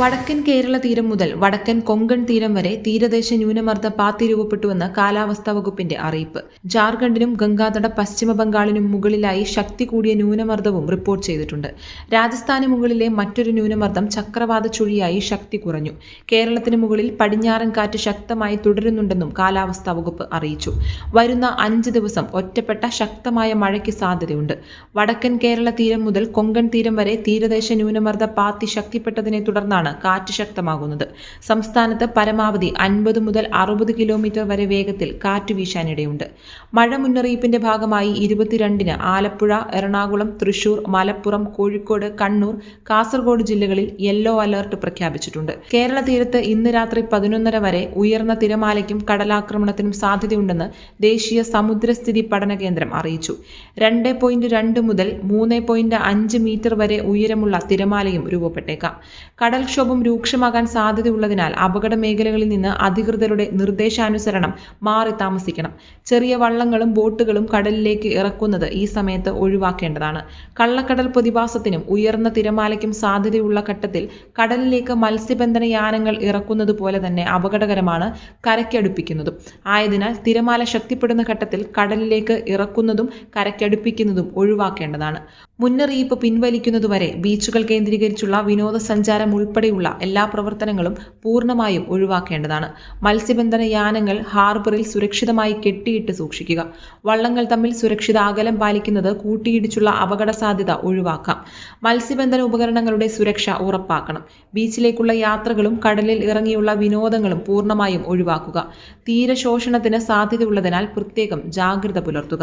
വടക്കൻ കേരള തീരം മുതൽ വടക്കൻ കൊങ്കൺ തീരം വരെ തീരദേശ ന്യൂനമർദ്ദ പാത്തി രൂപപ്പെട്ടുവെന്ന് കാലാവസ്ഥാ വകുപ്പിന്റെ അറിയിപ്പ്. ജാർഖണ്ഡിനും ഗംഗാതട പശ്ചിമ ബംഗാളിനും മുകളിലായി ശക്തി കൂടിയ ന്യൂനമർദ്ദവും റിപ്പോർട്ട് ചെയ്തിട്ടുണ്ട്. രാജസ്ഥാന് മുകളിലെ മറ്റൊരു ന്യൂനമർദ്ദം ചക്രവാത ചുഴിയായി ശക്തി കുറഞ്ഞു. കേരളത്തിന് മുകളിൽ പടിഞ്ഞാറൻ കാറ്റ് ശക്തമായി തുടരുന്നുണ്ടെന്നും കാലാവസ്ഥാ വകുപ്പ് അറിയിച്ചു. വരുന്ന അഞ്ച് ദിവസം ഒറ്റപ്പെട്ട ശക്തമായ മഴയ്ക്ക് സാധ്യതയുണ്ട്. വടക്കൻ കേരള തീരം മുതൽ കൊങ്കൺ തീരം വരെ തീരദേശ ന്യൂനമർദ്ദ പാത്തി ശക്തിപ്പെട്ടതിനെ തുടർന്നാണ് കാറ്റ് ശക്തമാകുന്നത്. സംസ്ഥാനത്ത് പരമാവധി അൻപത് മുതൽ അറുപത് കിലോമീറ്റർ വരെ വേഗത്തിൽ കാറ്റ് വീശാനിടയുണ്ട്. മഴ മുന്നറിയിപ്പിന്റെ ഭാഗമായി ഇരുപത്തിരണ്ടിന് ആലപ്പുഴ എറണാകുളം തൃശൂർ മലപ്പുറം കോഴിക്കോട് കണ്ണൂർ കാസർഗോഡ് ജില്ലകളിൽ യെല്ലോ അലർട്ട് പ്രഖ്യാപിച്ചിട്ടുണ്ട്. കേരള തീരത്ത് ഇന്ന് രാത്രി പതിനൊന്നര വരെ ഉയർന്ന തിരമാലയ്ക്കും കടലാക്രമണത്തിനും സാധ്യതയുണ്ടെന്ന് ദേശീയ സമുദ്രസ്ഥിതി പഠന കേന്ദ്രം അറിയിച്ചു. രണ്ട് പോയിന്റ് രണ്ട് മുതൽ മൂന്ന് പോയിന്റ് അഞ്ച് മീറ്റർ വരെ ഉയരമുള്ള തിരമാലയും രൂപപ്പെട്ടേക്കാം. കടൽക്ഷോഭം രൂക്ഷമാകാൻ സാധ്യതയുള്ളതിനാൽ അപകട മേഖലകളിൽ നിന്ന് അധികൃതരുടെ നിർദ്ദേശാനുസരണം മാറി താമസിക്കണം. ചെറിയ വള്ളങ്ങളും ബോട്ടുകളും കടലിലേക്ക് ഇറക്കുന്നത് ഈ സമയത്ത് ഒഴിവാക്കേണ്ടതാണ്. കള്ളക്കടൽ പ്രതിഭാസത്തിനും ഉയർന്ന തിരമാലയ്ക്കും സാധ്യതയുള്ള ഘട്ടത്തിൽ കടലിലേക്ക് മത്സ്യബന്ധന യാനങ്ങൾ ഇറക്കുന്നത് പോലെ തന്നെ അപകടകരമാണ് കരയ്ക്കടുപ്പിക്കുന്നതും. ആയതിനാൽ തിരമാല ശക്തിപ്പെടുന്ന ഘട്ടത്തിൽ കടലിലേക്ക് ഇറക്കുന്നതും കരയ്ക്കടുപ്പിക്കുന്നതും ഒഴിവാക്കേണ്ടതാണ്. മുന്നറിയിപ്പ് പിൻവലിക്കുന്നതുവരെ ബീച്ചുകൾ കേന്ദ്രീകരിച്ചുള്ള വിനോദസഞ്ചാരം ഉൾപ്പെടെയുള്ള എല്ലാ പ്രവർത്തനങ്ങളും പൂർണമായും ഒഴിവാക്കേണ്ടതാണ്. മത്സ്യബന്ധന യാനങ്ങൾ ഹാർബറിൽ സുരക്ഷിതമായി കെട്ടിയിട്ട് സൂക്ഷിക്കുക. വള്ളങ്ങൾ തമ്മിൽ സുരക്ഷിത അകലം പാലിക്കുന്നത് കൂട്ടിയിടിച്ചുള്ള അപകട സാധ്യത ഒഴിവാക്കാം. മത്സ്യബന്ധന ഉപകരണങ്ങളുടെ സുരക്ഷ ഉറപ്പാക്കണം. ബീച്ചിലേക്കുള്ള യാത്രകളും കടലിൽ ഇറങ്ങിയുള്ള വിനോദങ്ങളും പൂർണമായും ഒഴിവാക്കുക. തീരശോഷണത്തിന് സാധ്യതയുള്ളതിനാൽ പ്രത്യേകം ജാഗ്രത പുലർത്തുക.